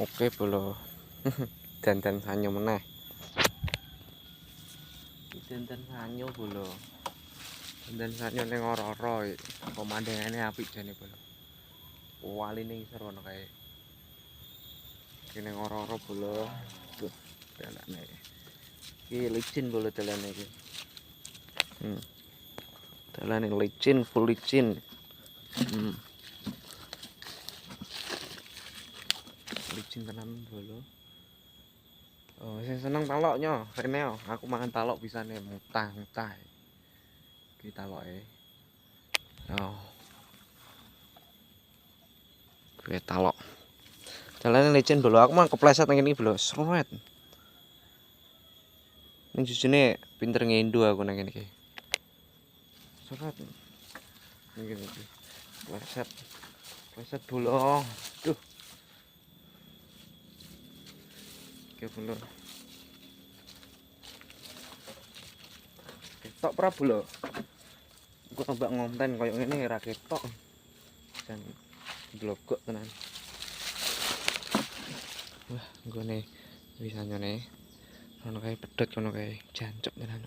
Oke bolo. Dandan sanyo meneh. Iki Dandan sanyo bolo. Dandan sanyo ning ora-ora iki. Pemandangane apik jane bolo. Waline ono kae. Iki ning ora-ora bolo. Tuh, dalane. Iki licin bolo dalane iki. Hmm. Dalane licin, full licin. Hmm. Licin tenan bolo. Oh, sing seneng taloknya, rene yo. Aku mangan talok pisane mutah-mutah. Iki taloke. Oh. Kuwi talok. Dalane licin bolo. Aku mah kepleset nang kene bolo. Sret. Ning jujune pinter ngendo aku nang kene iki. Sret. Ning kene iki. Kepleset. Kepleset bolo. Duh. Oke bolo. Ketok pra bolo. Gua tambah ngonten koyo ngene ora ketok. Jan blogok tenan. Wah, nggone bisa nyone. Ono kae pedhot ono kae jancuk tenan.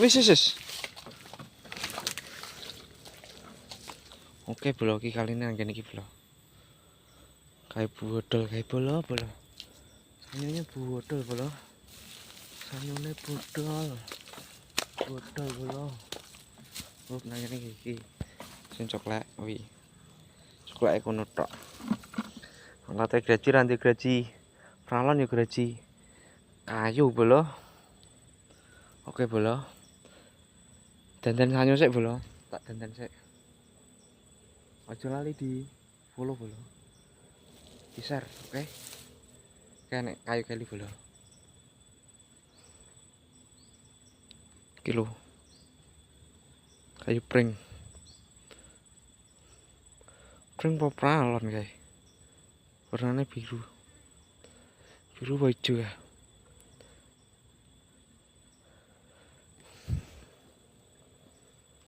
Wis wis wis. Oke bolo iki kali ini nang kene iki bolo. Kayak bodol kayak bolo bolo. Sanyonya bodol bolo. Sanyone bodol. Bodol bolo. Rup nang kene iki. Sing coklek wi. Coklek kono tok. Late graji ranti graji. Pralon ya graji. Kayu bolo. Oke bolo. Dandan sanyo sik bolo. Tak dandan sik. Aja lali di follow bolo. Di share, oke? Kayak nek kayu kali bolo. Kilo. Kayu pring. Pring apa pralon kae? Warnanya biru. Biru hijau ya?